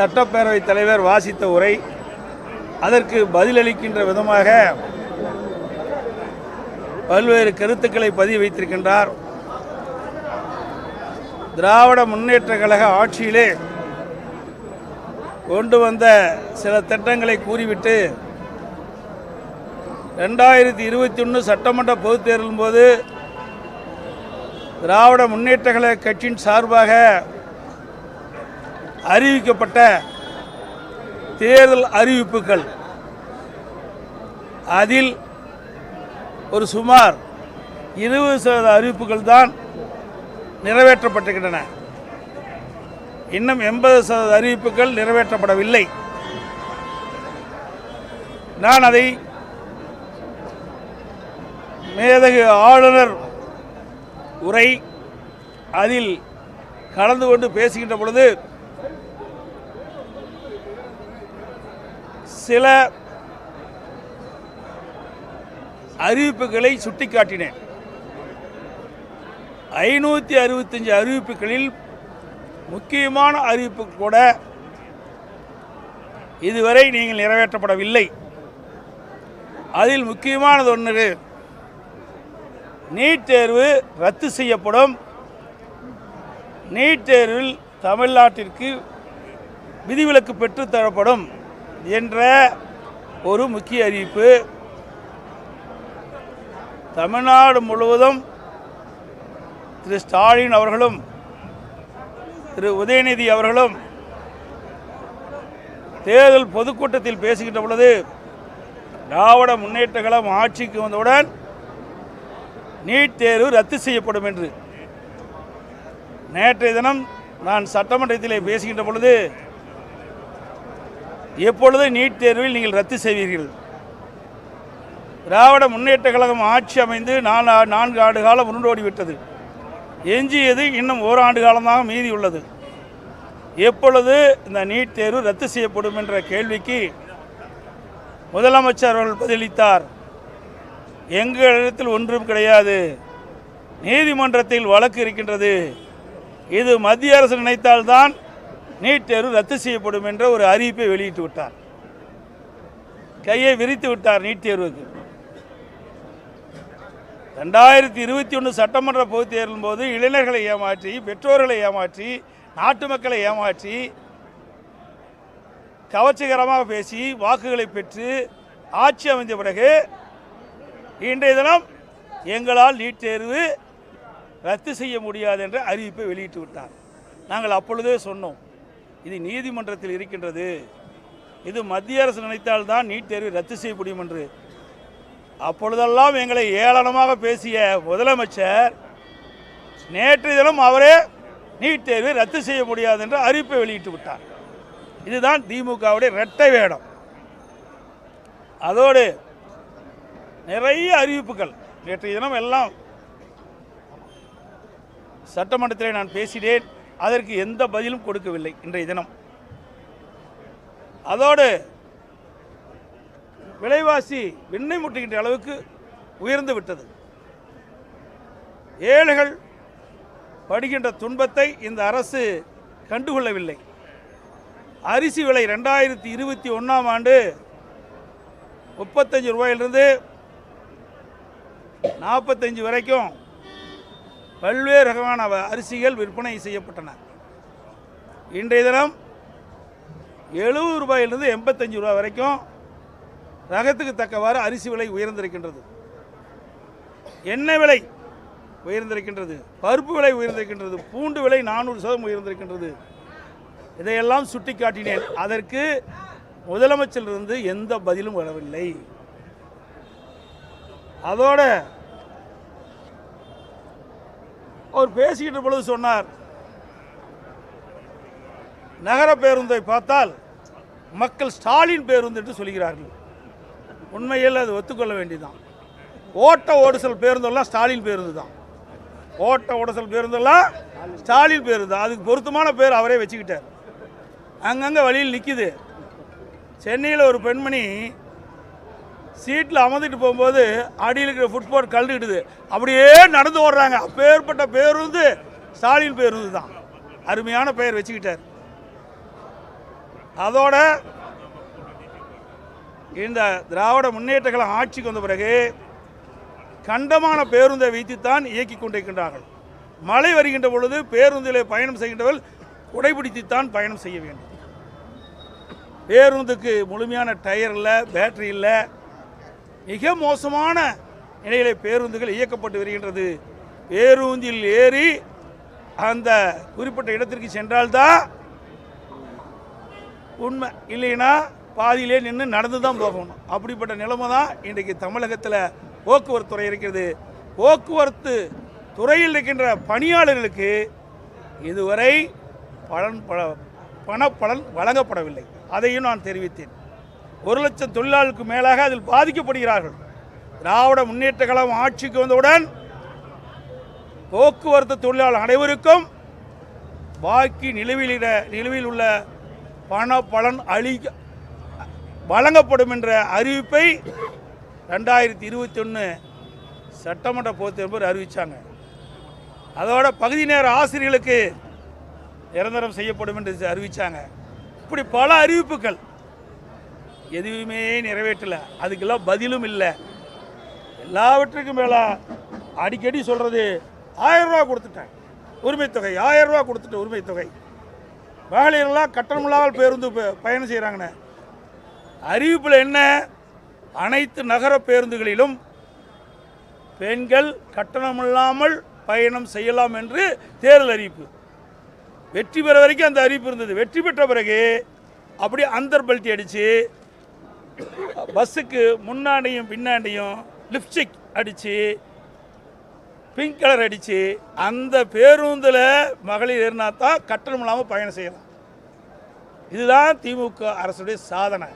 சட்டப்பேரவைத் தலைவர் வாசித்த உரை அதற்கு பதிலளிக்கின்ற விதமாக பல்வேறு கருத்துக்களை பதிவு வைத்திருக்கின்றார் திராவிட முன்னேற்ற கழக ஆட்சியிலே கொண்டு வந்த சில திட்டங்களை கூறிவிட்டு ரெண்டாயிரத்தி இருபத்தி ஒன்று சட்டமன்ற பொதுத் தேர்தலின் போது திராவிட முன்னேற்ற கழக கட்சியின் சார்பாக அறிவிக்கப்பட்ட தேர்தல் அறிவிப்புகள். அதில் ஒரு சுமார் இருபது சதவீத அறிவிப்புகள் தான் நிறைவேற்றப்பட்டிருக்கின்றன. இன்னும் எண்பது சதவீத அறிவிப்புகள் நிறைவேற்றப்படவில்லை. நான் அதை மேதகு ஆளுநர் உரை அதில் கலந்து கொண்டு பேசுகின்ற பொழுது சில அறிவிப்புகளை சுட்டிக்காட்டினேன். ஐநூற்றி அறுபத்தஞ்சு அறிவிப்புகளில் முக்கியமான அறிவிப்பு கூட இதுவரை நீங்கள் நிறைவேற்றப்படவில்லை. அதில் முக்கியமானது ஒன்று நீட் தேர்வு ரத்து செய்யப்படும். நீட் தேர்வில் தமிழ்நாட்டிற்கு விதிவிலக்கு பெற்றுத்தரப்படும். என்ற ஒரு முக்கிய அறிவிப்பு தமிழ்நாடு முழுவதும் திரு ஸ்டாலின் அவர்களும் திரு உதயநிதி அவர்களும் தேர்தல் பொதுக்கூட்டத்தில் பேசுகின்ற பொழுது திராவிட முன்னேற்ற கழகம் ஆட்சிக்கு வந்தவுடன் நீட் தேர்வு ரத்து செய்யப்படும் என்று. நேற்றைய தினம் நான் சட்டமன்றத்திலே பேசுகின்ற பொழுது எப்பொழுது நீட் தேர்வில் நீங்கள் ரத்து செய்வீர்கள். திராவிட முன்னேற்ற கழகம் ஆட்சி அமைந்து நாலு நான்கு ஆண்டு காலம் உருண்டோடி விட்டது. எஞ்சியது இன்னும் ஓராண்டு காலமாக மீதி உள்ளது. எப்பொழுது இந்த நீட் தேர்வு ரத்து செய்யப்படும் என்ற கேள்விக்கு முதலமைச்சர் அவர்கள் பதிலளித்தார். எங்களிடத்தில் ஒன்றும் கிடையாது. நீதிமன்றத்தில் வழக்கு இருக்கின்றது. இது மத்திய அரசு நினைத்தால்தான் நீட் தேர்வு ரத்து செய்யப்படும் என்ற ஒரு அறிவிப்பை வெளியிட்டு விட்டார். கையை விரித்து விட்டார் நீட் தேர்வுக்கு. ரெண்டாயிரத்தி இருபத்தி ஒன்று சட்டமன்ற பொதுத் தேர்தலின் போது இளைஞர்களை ஏமாற்றி பெற்றோர்களை ஏமாற்றி நாட்டு மக்களை ஏமாற்றி கவர்ச்சிகரமாக பேசி வாக்குகளை பெற்று ஆட்சி அமைந்த பிறகு இன்றைய தினம் எங்களால் நீட் தேர்வு ரத்து செய்ய முடியாது என்ற அறிவிப்பை வெளியிட்டு விட்டார். நாங்கள் அப்பொழுதே சொன்னோம். இது நீதிமன்றத்தில் இருக்கின்றது. இது மத்திய அரசு நினைத்தால்தான் நீட் தேர்வை ரத்து செய்ய முடியும் என்று. அப்பொழுதெல்லாம் எங்களை ஏளனமாக பேசிய முதலமைச்சர் நேற்று தினம் அவரே நீட் தேர்வை ரத்து செய்ய முடியாது என்று அறிவிப்பை வெளியிட்டு விட்டார். இதுதான் திமுகவுடைய இரட்டை வேடம். அதோடு நிறைய அறிவிப்புகள். நேற்றைய தினம் எல்லாம் சட்டமன்றத்தில் நான் பேசினேன். அதற்கு எந்த பதிலும் கொடுக்கவில்லை இன்றைய தினம். அதோடு விலைவாசி விண்ணை முட்டுகின்ற அளவுக்கு உயர்ந்து விட்டது. ஏழைகள் படுகின்ற துன்பத்தை இந்த அரசு கண்டுகொள்ளவில்லை. அரிசி விலை ரெண்டாயிரத்தி இருபத்தி ஒன்றாம் ஆண்டு முப்பத்தஞ்சு ரூபாயிலிருந்து நாற்பத்தஞ்சு வரைக்கும் பல்வேறு ரகமான அரிசிகள் விற்பனை செய்யப்பட்டன. இன்றைய தினம் எழுபது ரூபாயிலிருந்து எண்பத்தஞ்சு ரூபாய் வரைக்கும் ரகத்துக்கு தக்கவாறு அரிசி விலை உயர்ந்திருக்கின்றது. எண்ணெய் விலை உயர்ந்திருக்கின்றது பருப்பு விலை உயர்ந்திருக்கின்றது பூண்டு விலை நானூறு சதவீதம் உயர்ந்திருக்கின்றது. இதையெல்லாம் சுட்டி காட்டினேன் அதற்கு முதலமைச்சரிலிருந்து எந்த பதிலும் வரவில்லை. அதோட அவர் பேசிக்கிட்ட பொழுது சொன்னார் நகர பேருந்தை பார்த்தால் மக்கள் ஸ்டாலின் பேருந்து என்று சொல்கிறார்கள். உண்மையில் அது ஒத்துக்கொள்ள வேண்டியதுதான். ஓட்ட ஓடுசல் பேருந்தெல்லாம் ஸ்டாலின் பேருந்து தான் ஓட்ட ஓடுசல் பேருந்தெல்லாம் ஸ்டாலின் பேருந்து. அதுக்கு பொருத்தமான பேர் அவரே வச்சுக்கிட்டார். அங்கங்கே வழியில் நிற்கிது சென்னையில் ஒரு பெண்மணி சீட்டில் அமர்ந்துட்டு போகும்போது அடியில் இருக்கிற ஃபுட்போர்ட் கழுதுக்கிட்டுது அப்படியே நடந்து ஓடுறாங்க. அப்பேற்பட்ட பேருந்து ஸ்டாலின் பேருந்து தான். அருமையான பெயர் வச்சுக்கிட்டார். அதோட இந்த திராவிட முன்னேற்ற கழகம் ஆட்சிக்கு வந்த பிறகு கண்டமான பேருந்தை வைத்துத்தான் இயக்கி கொண்டிருக்கின்றார்கள். மழை வருகின்ற பொழுது பேருந்தில் பயணம் செய்கின்றவர்கள் குடைபிடித்துத்தான் பயணம் செய்ய வேண்டும். பேருந்துக்கு முழுமையான டயர் இல்லை பேட்டரி இல்லை. மிக மோசமான நிலையிலே பேருந்துகள் இயக்கப்பட்டு வருகின்றது. பேருந்தில் ஏறி அந்த குறிப்பிட்ட இடத்திற்கு சென்றால்தான் உண்மை. இல்லைன்னா பாதியிலே நின்று நடந்து தான் போகணும். அப்படிப்பட்ட நிலைமை தான் இன்றைக்கு தமிழகத்தில் போக்குவரத்து துறை இருக்கிறது. போக்குவரத்து துறையில் இருக்கின்ற பணியாளர்களுக்கு இதுவரை பலன் பண பணப்பலன் வழங்கப்படவில்லை. அதையும் நான் தெரிவித்தேன். ஒரு லட்சம் தொழிலாளருக்கு மேலாக அதில் பாதிக்கப்படுகிறார்கள். திராவிட முன்னேற்ற கழகம் ஆட்சிக்கு வந்தவுடன் போக்குவரத்து தொழிலாளர் அனைவருக்கும் பாக்கி நிலுவில் இட- உள்ள பண பலன் அளிக்க வழங்கப்படும் என்ற அறிவிப்பை ரெண்டாயிரத்தி இருபத்தி ஒன்று சட்டமன்ற பொதுத்தேர்வு அறிவித்தாங்க அதோட பகுதி நேர ஆசிரியர்களுக்கு நிரந்தரம் செய்யப்படும் என்று அறிவித்தாங்க இப்படி பல அறிவிப்புகள் எதுவுமே நிறைவேற்றலை. அதுக்கெல்லாம் பதிலும் இல்லை. எல்லாவற்றுக்கும் மேலே அடிக்கடி சொல்கிறது ஆயிரம் ரூபா கொடுத்துட்டேன். உரிமைத்தொகை ஆயிரம் ரூபா கொடுத்துட்டேன் உரிமைத் தொகை. மகளிரெல்லாம் கட்டணமில்லாமல் பேருந்து பயணம் செய்கிறாங்கண்ணே அறிவிப்பில் என்ன? அனைத்து நகர பேருந்துகளிலும் பெண்கள் கட்டணமில்லாமல் பயணம் செய்யலாம் என்று தேர்தல் அறிவிப்பு. வெற்றி பெற வரைக்கும் அந்த அறிவிப்பு இருந்தது. வெற்றி பெற்ற பிறகு அப்படியே அந்தர் பல்ட்டி அடித்து பஸ்ஸுக்கு முன்னாடியும் பின்னாடியும் லிப்ஸ்டிக் அடித்து பிங்க் கலர் அடித்து அந்த பேருந்தில் மகளிர் ஏறினா தான் கட்டணம் இல்லாமல் பயணம் செய்யலாம். இதுதான் திமுக அரசுடைய சாதனை.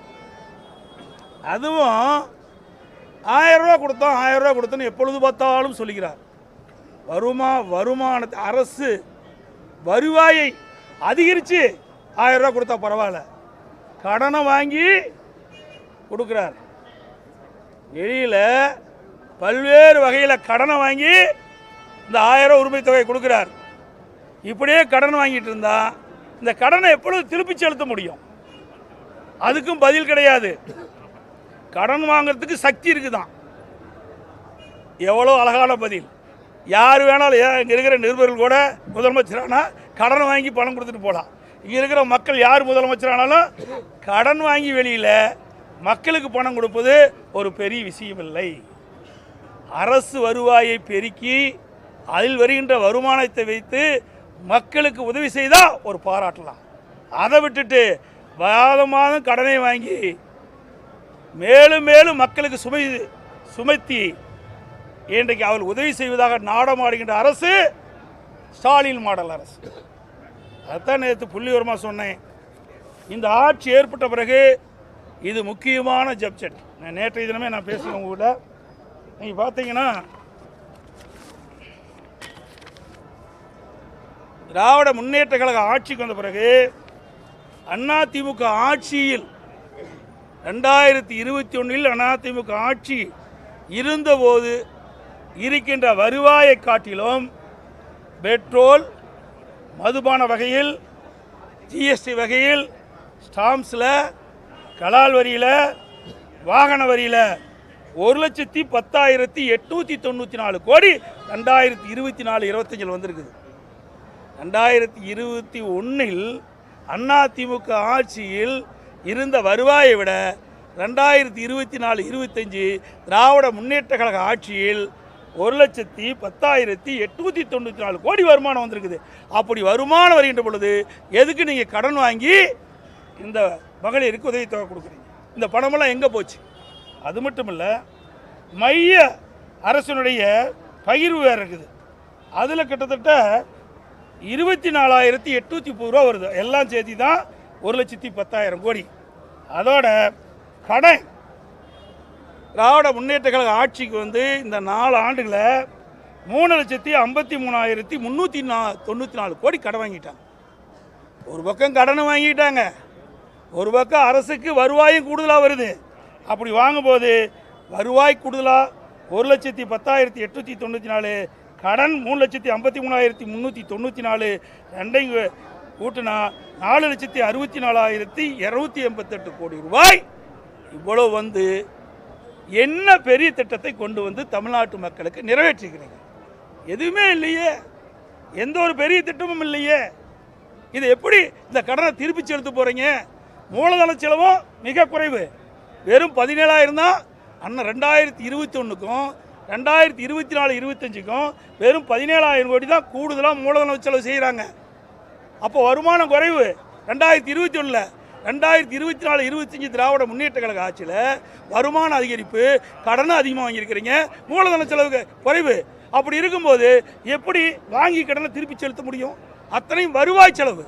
அதுவும் ஆயரூவா கொடுத்தோம் ஆயிரம் கொடுத்தோன்னு எப்பொழுது பார்த்தாலும் சொல்லிக்கிறார் வருமா வருமானத்தை அரசு வருவாயை அதிகரித்து ஆயரூவா கொடுத்தா பரவாயில்ல. கடனை வாங்கி கொடுக்குறார். வெளியில் பல்வேறு வகையில் கடனை வாங்கி இந்த ஆயிரம் உரிமை தொகை கொடுக்குறார். இப்படியே கடன் வாங்கிட்டு இருந்தா இந்த கடனை எப்பொழுது திருப்பி செலுத்த முடியும்? அதுக்கும் பதில் கிடையாது. கடன் வாங்குறதுக்கு சக்தி இருக்குதான். எவ்வளோ அழகான பதில். யார் வேணாலும் இங்கே இருக்கிற நிருபர்கள் கூட முதலமைச்சரானா கடன் வாங்கி பணம் கொடுத்துட்டு போகலாம் இங்கே இருக்கிற மக்கள் யார் முதலமைச்சரானாலும் கடன் வாங்கி வெளியில் மக்களுக்கு பணம் கொடுப்பது ஒரு பெரிய விஷயம் இல்லை அரசு வருவாயை பெருக்கி அதில் வருகின்ற வருமானத்தை வைத்து மக்களுக்கு உதவி செய்தால் ஒரு பாராட்டலாம். அதை விட்டுட்டு மாதம் மாதம் கடனை வாங்கி மேலும் மேலும் மக்களுக்கு சுமை சுமத்தி இன்றைக்கு அவள் உதவி செய்வதாக நாடமாடுகின்ற அரசு ஸ்டாலின் மாடல் அரசு. அதுதான் நேற்று புள்ளிவரமாக சொன்னேன். இந்த ஆட்சி ஏற்பட்ட பிறகு இது முக்கியமான ஜப்ஜெட் நான் நேற்றைய தினமே நான் பேசுகிறேன் கூட நீங்கள் பார்த்தீங்கன்னா திராவிட முன்னேற்ற கழக ஆட்சிக்கு வந்த பிறகு அதிமுக ஆட்சியில் ரெண்டாயிரத்தி இருபத்தி ஒன்றில் அதிமுக ஆட்சி இருந்தபோது இருக்கின்ற வருவாயை காட்டிலும் பெட்ரோல் மதுபான வகையில் ஜிஎஸ்டி வகையில் ஸ்டாம்ப்ஸில் கலால் வரியில் வாகன வரியில் ஒரு லட்சத்தி பத்தாயிரத்தி எட்நூற்றி தொண்ணூற்றி நாலு கோடி ரெண்டாயிரத்தி இருபத்தி நாலு இருபத்தஞ்சில் வந்திருக்குது. ரெண்டாயிரத்தி இருபத்தி ஒன்றில் அதிமுக ஆட்சியில் இருந்த வருவாயை விட ரெண்டாயிரத்தி இருபத்தி நாலு இருபத்தஞ்சி திராவிட முன்னேற்ற கழக ஆட்சியில் ஒரு லட்சத்தி பத்தாயிரத்தி எட்நூற்றி தொண்ணூற்றி நாலு கோடி வருமானம் வந்திருக்குது. அப்படி வருமானம் வருகின்ற பொழுது எதுக்கு நீங்கள் கடன் வாங்கி இந்த மகளிருக்கு உதவித்தொகை கொடுக்குறீங்க. இந்த பணமெல்லாம் எங்கே போச்சு? அது மட்டும் இல்லை மைய அரசனுடைய பகிர்வு வேறு இருக்குது. அதில் கிட்டத்தட்ட இருபத்தி நாலாயிரத்தி எட்நூற்றி முப்பது ரூபா வருது. எல்லாம் சேர்த்து தான் ஒரு லட்சத்தி பத்தாயிரம் கோடி. அதோட கடன் திராவிட முன்னேற்ற கழக ஆட்சிக்கு வந்து இந்த நாலு ஆண்டுகளில் மூணு லட்சத்தி ஐம்பத்தி மூணாயிரத்தி முந்நூற்றி நா தொண்ணூற்றி நாலு கோடி கடன் வாங்கிட்டாங்க. ஒரு பக்கம் கடனை வாங்கிட்டாங்க. ஒரு பக்கம் அரசுக்கு வருவாயும் கூடுதலாக வருது. அப்படி வாங்கும்போது வருவாய் கூடுதலாக ஒரு லட்சத்தி பத்தாயிரத்தி எட்நூற்றி தொண்ணூற்றி நாலு கடன் மூணு லட்சத்தி ஐம்பத்தி மூணாயிரத்தி முந்நூற்றி தொண்ணூற்றி நாலு ரெண்டையும் கூட்டினா நாலு லட்சத்தி அறுபத்தி நாலாயிரத்தி இரநூத்தி எண்பத்தெட்டு கோடி ரூபாய். இவ்வளோ வந்து என்ன பெரிய திட்டத்தை கொண்டு வந்து தமிழ்நாட்டு மக்களுக்கு நிறைவேற்றிக்கிறீங்க எதுவுமே இல்லையே. எந்த ஒரு பெரிய திட்டமும் இல்லையே. இது எப்படி இந்த கடனை திருப்பி செலுத்த போகிறீங்க மூலதன செலவும் மிக குறைவு. வெறும் பதினேழாயிரம் தான். அண்ணன் ரெண்டாயிரத்தி இருபத்தி ஒன்றுக்கும் ரெண்டாயிரத்தி இருபத்தி நாலு இருபத்தஞ்சுக்கும் வெறும் பதினேழாயிரம் கோடி தான் கூடுதலாக மூலதன செலவு செய்கிறாங்க அப்போ வருமானம் குறைவு. ரெண்டாயிரத்தி இருபத்தி ஒன்றில் ரெண்டாயிரத்தி இருபத்தி நாலு இருபத்தஞ்சி திராவிட முன்னேற்ற கழக ஆட்சியில் வருமான அதிகரிப்பு கடனும் அதிகமாக வாங்கியிருக்கிறீங்க. மூலதன செலவுக்கு குறைவு. அப்படி இருக்கும்போது எப்படி வாங்கி கடனை திருப்பி செலுத்த முடியும்? அத்தனையும் வருவாய் செலவு.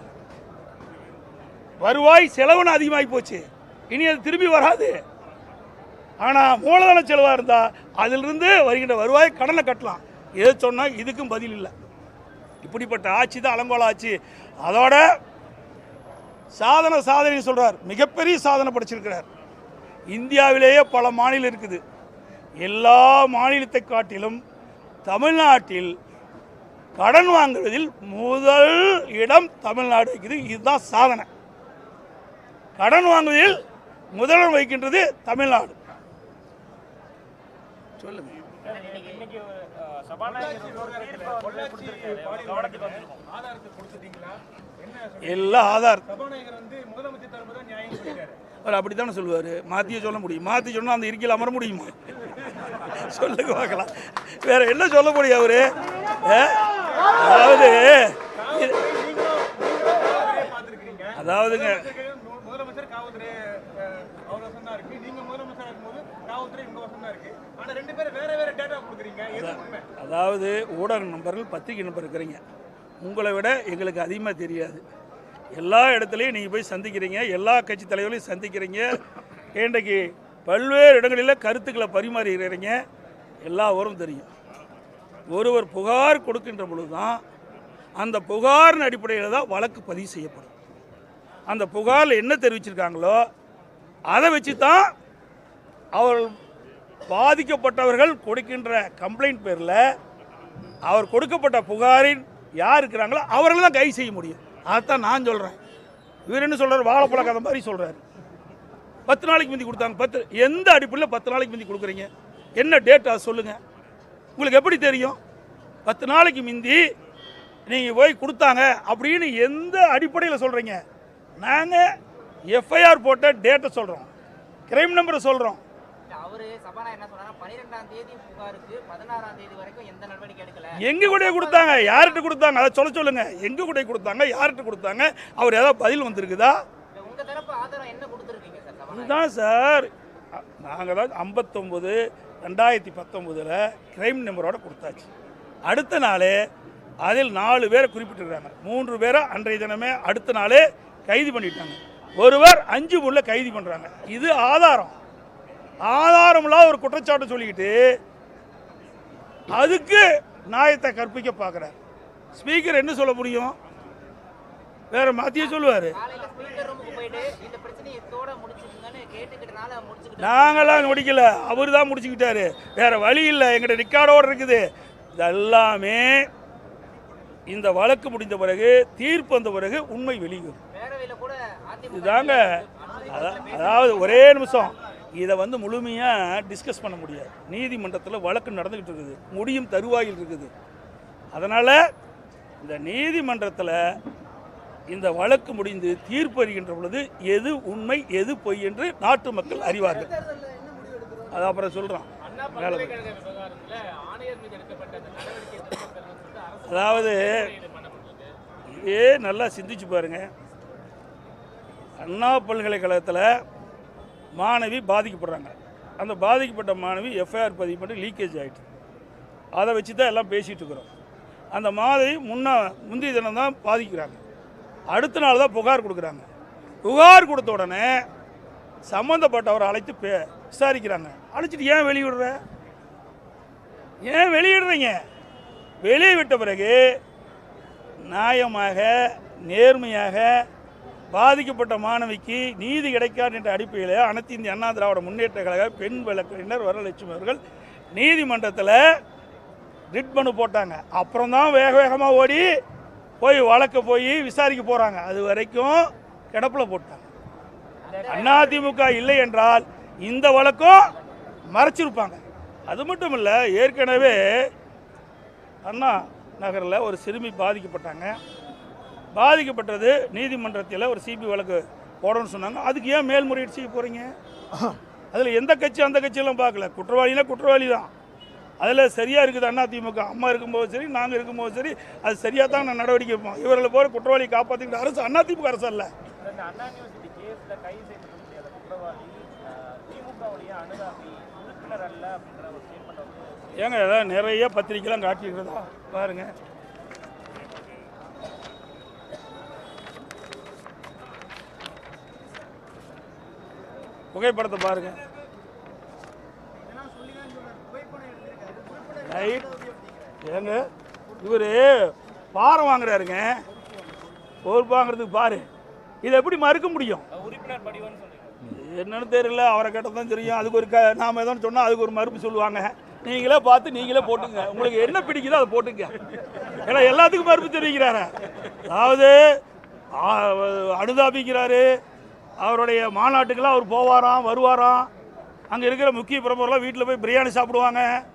வருவாய் செலவுன்னு அதிகமாகி போச்சு. இனி அது திரும்பி வராது. ஆனால் மூலதன செலவாக இருந்தால் அதிலிருந்து வருகின்ற வருவாய் கடனை கட்டலாம். எது சொன்னால் இதுக்கும் பதில் இல்லை. இப்படிப்பட்ட ஆட்சி தான் அலங்கோல ஆட்சி. அதோட சாதனை சாதனை சொல்கிறார் மிகப்பெரிய சாதனை படைச்சிருக்கிறார். இந்தியாவிலேயே பல மாநிலம் இருக்குது. எல்லா மாநிலத்தை காட்டிலும் தமிழ்நாட்டில் கடன் வாங்குவதில் முதல் இடம் தமிழ்நாடு இருக்குது. இதுதான் சாதனை. கடன் வாங்குவதில் முதலிடம் வைக்கின்றது தமிழ்நாடு. சொல்லுங்க. எல்லாம் ஆதார் அவர் அப்படித்தானே சொல்லுவார்? மாற்றியே சொல்ல முடியும். மாற்றி சொன்னால் அந்த இருக்கையில் அமர முடியுமா? சொல்லுங்க பார்க்கலாம். வேற என்ன சொல்ல முடியும் அவரு? அதாவது அதாவதுங்க முதலமைச்சர் காவல்துறை அவர் வசம் தான் இருக்கு. நீங்க முதலமைச்சர் இருக்கும்போது காவல்துறை உங்க வசம் தான் இருக்கு. ஆனா ரெண்டு பேரும் வேற வேற டேட்டா கொடுக்குறீங்க. அதாவது ஊடக நண்பர்கள் பத்திரிகை நம்பர் இருக்கிறீங்க. உங்களை விட எங்களுக்கு அதிகமாக தெரியாது. எல்லா இடத்துலையும் நீங்கள் போய் சந்திக்கிறீங்க. எல்லா கட்சி தலைவர்களையும் சந்திக்கிறீங்க. இன்றைக்கு பல்வேறு இடங்களில் கருத்துக்களை பரிமாறுகிறீங்க எல்லாவரும் தெரியும். ஒருவர் புகார் கொடுக்கின்ற பொழுது தான் அந்த புகாரின் அடிப்படையில் தான் வழக்கு பதிவு செய்யப்படும். அந்த புகாரில் என்ன தெரிவிச்சிருக்காங்களோ அதை வச்சு தான் அவர்கள் பாதிக்கப்பட்டவர்கள் கொடுக்கின்ற கம்ப்ளைண்ட் பேரில் அவர் கொடுக்கப்பட்ட புகாரின் யார் இருக்கிறாங்களோ அவர்கள் தான் கைது செய்ய முடியும். அதைத்தான் நான் சொல்கிறேன் இவர் என்ன சொல்கிறார் வாழைப்பழ கதை மாதிரி சொல்கிறாரு பத்து நாளைக்கு முந்தி கொடுத்தாங்க. பத்து எந்த அடிப்படையில் பத்து நாளைக்கு முந்தி கொடுக்குறீங்க? என்ன டேட் அதை சொல்லுங்கள் உங்களுக்கு எப்படி தெரியும்? பத்து நாளைக்கு முந்தி நீங்கள் போய் கொடுத்தாங்க அப்படின்னு எந்த அடிப்படையில் சொல்கிறீங்க நாங்கள் எஃப்ஐஆர் போட்ட டேட்டை சொல்கிறோம் கிரைம் நம்பரை சொல்கிறோம் எங்க கூட கொடுத்தாங்க. யார்கிட்ட கொடுத்தாங்க? அதை சொல்ல சொல்லுங்க. எங்க கூட கொடுத்தாங்க? யார்கிட்ட கொடுத்தாங்க? அவர் ஏதாவது பதில் வந்திருக்குதா? இதுதான் சார். நாங்கள் தான் ஐம்பத்தொம்போது ரெண்டாயிரத்தி பத்தொம்போதில் கிரைம் நம்பரோட கொடுத்தாச்சு. அடுத்த நாளே அதில் நாலு பேரை குறிப்பிட்டிருக்காங்க. மூன்று பேரை அன்றைய தினமே அடுத்த நாளே கைது பண்ணிட்டாங்க. ஒருவர் அஞ்சு முள்ள கைது பண்ணுறாங்க இது ஆதாரம். ஆதாரமில்லாத ஒரு குற்றச்சாட்டு சொல்லிக்கிட்டு அதுக்கு நியாயத்தை கற்பிக்க பார்க்குறார் ஸ்பீக்கர் என்ன சொல்ல முடியும்? வேற மாத்தியே சொல்லுவார். நாங்களாம் முடிக்கல. அவர் தான் முடிச்சுக்கிட்டாரு. வேற வழி இல்லை. எங்கிட்ட ரெக்கார்டோடு இருக்குது. இதெல்லாமே இந்த வழக்கு முடிந்த பிறகு தீர்ப்பு வந்த பிறகு உண்மை வெளிவரும். இதுதாங்க. அதாவது ஒரே நிமிஷம். இதை வந்து முழுமையாக டிஸ்கஸ் பண்ண முடியாது. நீதிமன்றத்தில் வழக்கு நடந்துக்கிட்டு இருக்குது. முடியும் தருவாயில் இருக்குது. அதனால் இந்த நீதிமன்றத்தில் இந்த வழக்கு முடிந்து தீர்ப்பு அறிகின்ற பொழுது எது உண்மை எது பொய் என்று நாட்டு மக்கள் அறிவார்கள். அது அப்புறம் சொல்கிறான் அதாவது இதே நல்லா சிந்திச்சு பாருங்க. அண்ணா பல்கலைக்கழகத்தில் மாணவி பாதிக்கப்படுறாங்க. அந்த பாதிக்கப்பட்ட மாணவி எஃப்ஐஆர் பதிவு பண்ணி லீக்கேஜ் ஆகிட்டு அதை வச்சு தான் எல்லாம் பேசிகிட்டு இருக்கிறோம். அந்த மாதிரி முன்ன முந்தைய தினம் தான் பாதிக்கிறாங்க. அடுத்த நாள் தான் புகார் கொடுக்குறாங்க. புகார் கொடுத்த உடனே சம்மந்தப்பட்டவரை அழைத்து பே விசாரிக்கிறாங்க. அழைச்சிட்டு ஏன் வெளியிடுற ஏன் வெளியிடுறீங்க வெளியே விட்ட பிறகு நியாயமாக நேர்மையாக பாதிக்கப்பட்ட மாணவிக்கு நீதி கிடைக்காது என்ற அடிப்படையில் அனைத்து இந்திய அண்ணா திராவிட முன்னேற்ற கழக பெண் வழக்கறிஞர் வரலட்சுமி அவர்கள் நீதிமன்றத்தில் ரிட் மனு போட்டாங்க. அப்புறம் தான் வேக வேகமாக ஓடி போய் வழக்க போய் விசாரிக்க போகிறாங்க அது வரைக்கும் கிடப்பில் போட்டாங்க. அதிமுக இல்லை என்றால் இந்த வழக்கும் மறைச்சிருப்பாங்க. அது மட்டும் இல்லை ஏற்கனவே அண்ணா நகரில் ஒரு சிறுமி பாதிக்கப்பட்டாங்க. பாதிக்கப்பட்டது நீதிமன்றத்தில் ஒரு சிபி வழக்கு போடணும்னு சொன்னாங்க. அதுக்கு ஏன் மேல்முறையீடு செய்ய போகிறீங்க அதில் எந்த கட்சி அந்த கட்சியெல்லாம் பார்க்கல. குற்றவாளினா குற்றவாளி தான். அதில் சரியாக இருக்குது அண்ணா திமுக. அம்மா இருக்கும்போது சரி நாங்கள் இருக்கும்போது சரி அது சரியாக தான் நான் நடவடிக்கை எடுப்போம். இவர்களை போகிற குற்றவாளி காப்பாற்றிக்கிட்ட அரசு அண்ணா திமுக அரசு அல்ல. ஏங்க ஏதாவது நிறைய பத்திரிக்கைலாம் காட்டியிருக்கிறதா? பாருங்க. புகைப்படத்தை பாருங்க. நைட் ஏங்க இவர் பாரம் வாங்குறாருங்க. பொறுப்பு வாங்குறதுக்கு பாரு. இதை எப்படி மறுக்க முடியும்? என்னன்னு தெரியல அவரை கேட்டால் தான் தெரியும். அதுக்கு ஒரு க நாம் எதோ சொன்னால் அதுக்கு ஒரு மறுப்பு சொல்லுவாங்க. நீங்களே பார்த்து நீங்களே போட்டுங்க. உங்களுக்கு என்ன பிடிக்குதோ அதை போட்டுங்க. ஏன்னா எல்லாத்துக்கும் மறுப்பு தெரிவிக்கிறாரு. அதாவது அனுதாபிக்கிறாரு. அவருடைய மாநாட்டுக்கெல்லாம் அவர் போவாராம் வருவாராம். அங்கே இருக்கிற முக்கிய பிரமுகர்லாம் வீட்டில் போய் பிரியாணி சாப்பிடுவாங்க.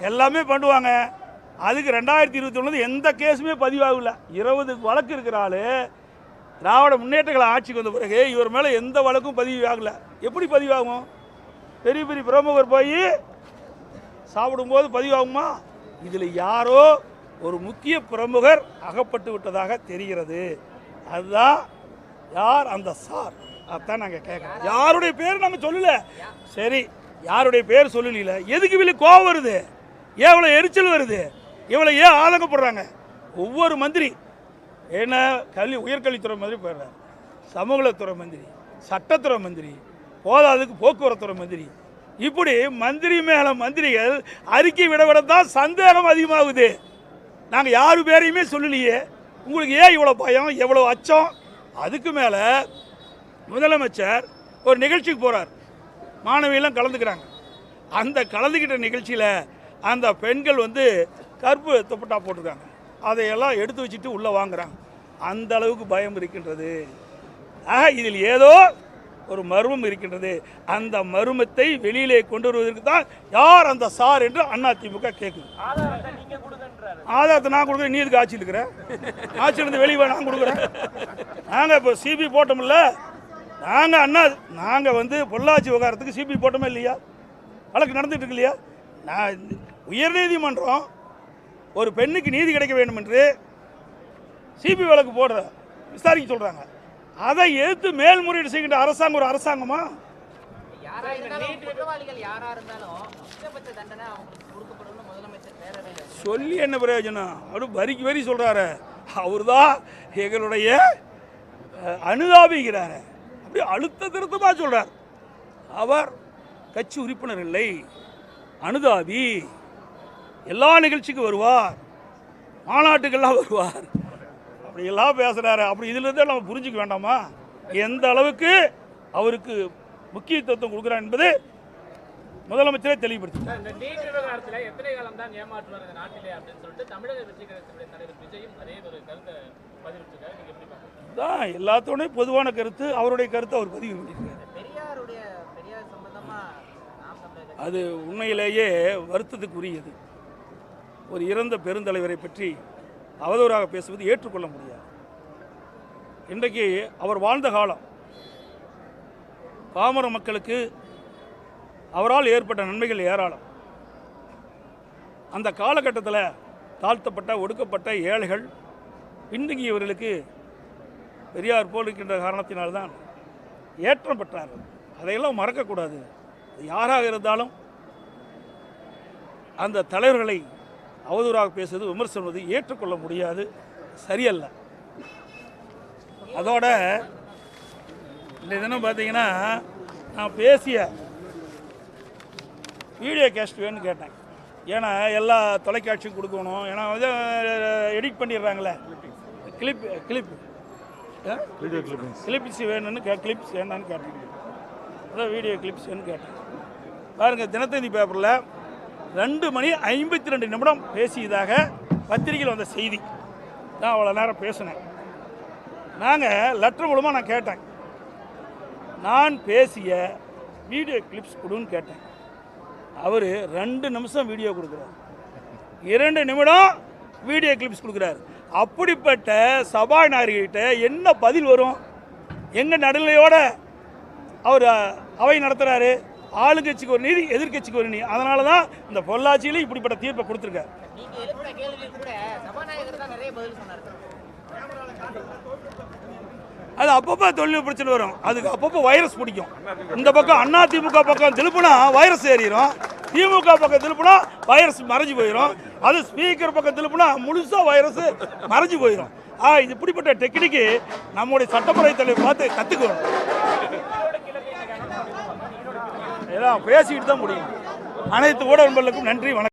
எல்லாமே பண்ணுவாங்க. அதுக்கு ரெண்டாயிரத்தி இருபத்தி எந்த கேஸுமே பதிவாகல இருபது வழக்கு இருக்கிற ஆளு திராவிட முன்னேற்றங்களை ஆட்சிக்கு வந்த பிறகு இவர் மேலே எந்த வழக்கும் பதிவாகல. எப்படி பதிவாகும்? பெரிய பெரிய பிரமுகர் போய் சாப்பிடும்போது பதிவாகுமா? இதில் யாரோ ஒரு முக்கிய பிரமுகர் அகப்பட்டு விட்டதாக தெரிகிறது. அதுதான் யார் அந்த சார்? அதான் நாங்கள் கேட்குறோம் யாருடைய பேர் நம்ம சொல்லல. சரி யாருடைய பேர் சொல்லல எதுக்கு இவ்வளோ கோவம் வருது? எவ்வளோ எரிச்சல் வருது? இவ்வளோ ஏன் ஆதங்கப்படுறாங்க? ஒவ்வொரு மந்திரி என்ன கல்வி உயர்கல்வித்துறை மந்திரி போயிடுறாரு. சமூகத்துறை மந்திரி சட்டத்துறை மந்திரி போதாதுக்கு போக்குவரத்துறை மந்திரி. இப்படி மந்திரி மேலே மந்திரிகள் அறிக்கை விட விட தான் சந்தேகம் அதிகமாகுது. நாங்கள் யாரு பேரையுமே சொல்லலையே. உங்களுக்கு ஏன் இவ்வளோ பயம்? எவ்வளோ அச்சம்? அதுக்கு மேலே முதலமைச்சர் ஒரு நிகழ்ச்சிக்கு போகிறார் மாணவியெல்லாம் கலந்துக்கிறாங்க. அந்த கலந்துக்கிட்ட நிகழ்ச்சியில் அந்த பெண்கள் வந்து கருப்பு துப்பட்டா போட்டிருக்காங்க. அதையெல்லாம் எடுத்து வச்சுட்டு உள்ளே வாங்குறாங்க. அந்த அளவுக்கு பயம் இருக்கின்றது. ஆக இதில் ஏதோ ஒரு மர்மம் இருக்கின்றது. அந்த மர்மத்தை வெளியிலே கொண்டு வருவதற்கு தான் யார் அந்த சார் என்று அதிமுக கேட்குது. ஆதாரத்தை ஆதாரத்தை நான் கொடுக்குறேன் நீ எதுக்கு ஆட்சியில் இருக்கிற? ஆட்சியிலிருந்து வெளியே நான் கொடுக்குறேன். நாங்கள் இப்போ சிபி போட்டோம்ல. நாங்கள் அண்ணா நாங்கள் வந்து பொள்ளாச்சி விவகாரத்துக்கு சிபி போட்டோமே இல்லையா? வழக்கு நடந்துட்டு இருக்கு இல்லையா? நான் உயர்நீதிமன்றம் ஒரு பெண்ணுக்கு நீதி கிடைக்க வேண்டும் என்று சிபி வழக்கு போடுற விசாரிக்க சொல்கிறாங்க அதை எதிர்த்து மேல்முறையீடு செய்கின்ற அரசாங்கம் ஒரு அரசாங்கமா? சொல்லி என்ன பிரயோஜனம்? அவரு வரிக்கு வரி சொல்கிறாரு அவர் தான் எங்களுடைய அனுதாபிக்கிறாரு அப்படி அழுத்த திருத்தமாக சொல்கிறார் அவர் கட்சி உறுப்பினர் இல்லை. அனுதாபி எல்லா நிகழ்ச்சிக்கும் வருவார். மாநாட்டுக்கெல்லாம் வருவார். அப்படியெல்லாம் பேசுகிறாரு அப்படி இதிலிருந்தே நம்ம புரிஞ்சுக்க வேண்டாமா? எந்த அளவுக்கு அவருக்கு முக்கியத்துவம் கொடுக்குறார் என்பது முதலமைச்சரே தெளிவுபடுத்தி தான் ஏமாற்றுவார் இந்த நாட்டிலே அப்படின்னு சொல்லிட்டு தமிழக வெற்றி கழகத்தினுடைய தலைவர் விஜயும் அதே ஒரு கருத்தை பதிவிட்டிருக்காரு. நீங்க எப்படி பாக்குறீங்க தான் எல்லாத்தோட பொதுவான கருத்து அவருடைய கருத்தை அவர் பதிவு கட்சி அது உண்மையிலேயே வருத்தத்துக்குரியது. ஒரு இறந்த பெருந்தலைவரை பற்றி அவதூறாக பேசுவது ஏற்றுக்கொள்ள முடியாது. இன்றைக்கு அவர் வாழ்ந்த காலம் பாமர மக்களுக்கு அவரால் ஏற்பட்ட நன்மைகள் ஏராளம். அந்த காலகட்டத்தில் தாழ்த்தப்பட்ட ஒடுக்கப்பட்ட ஏழைகள் பின்தங்கியவர்களுக்கு பெரியார் போல் இருக்கின்ற காரணத்தினால்தான் ஏற்றம் பெற்றார்கள். அதையெல்லாம் மறக்கக்கூடாது. யாராக இருந்தாலும் அந்த தலைவர்களை அவதூறாக பேசுவது விமர்சனவது ஏற்றுக்கொள்ள முடியாது. சரியல்ல. அதோட இந்த தினம் பார்த்தீங்கன்னா நான் பேசிய வீடியோ கேஸ்ட் வேணும்னு கேட்டேன். ஏன்னா எல்லா தொலைக்காட்சியும் கொடுக்கணும். ஏன்னா வந்து எடிட் பண்ணிடுறாங்களே. கிளிப் கிளிப் கிளிப்ஸ் வேணும்னு கே கிளிப்ஸ் வேணும்னு கேட்டேன். அதான் வீடியோ கிளிப்ஸ் வேணும்னு கேட்டேன். பாருங்கள் தினத்தந்தி பேப்பரில் ரெண்டு மணி ஐம்பத்தி ரெண்டு நிமிடம் பேசியதாக பத்திரிகையில் வந்த செய்தி. நான் அவ்வளோ நேரம் பேசினேன். நாங்கள் லெட்டர் மூலமாக நான் கேட்டேன். நான் பேசிய வீடியோ கிளிப்ஸ் கொடுன்னு கேட்டேன். அவர் ரெண்டு நிமிஷம் வீடியோ கொடுக்குறாரு. இரண்டு நிமிடம் வீடியோ கிளிப்ஸ் கொடுக்குறாரு. அப்படிப்பட்ட சபாநாயகர்கிட்ட என்ன பதில் வரும்? எங்கள் நடுநிலையோட அவர் அவை நடத்துகிறாரு ஆளுங்கட்சிக்கு ஒரு நீதி எதிர்க்கட்சிக்கு ஒரு நீதி. அதனால தான் இந்த பொள்ளாச்சியில இப்படிப்பட்ட தீர்ப்பை கொடுத்துருக்காரு. அது அப்பப்போ தொழில் பிரச்சனை வரும். அதுக்கு அப்பப்போ வைரஸ் பிடிக்கும். இந்த பக்கம் அண்ணா திமுக பக்கம் திருப்புனா வைரஸ் ஏறிடும் திமுக பக்கம் திருப்புனா வைரஸ் மறைஞ்சு போயிடும் அது ஸ்பீக்கர் பக்கம் திருப்புனா முழுசாக வைரஸ் மறைஞ்சு போயிடும் ஆ இது இப்படிப்பட்ட டெக்னிக்கு நம்முடைய சட்டப்பேரவை தலைவர் பார்த்து கற்றுக்கணும் பேசிக்கிட்டு தான் முடியும். அனைத்து ஊடகங்களுக்கும் நன்றி வணக்கம்.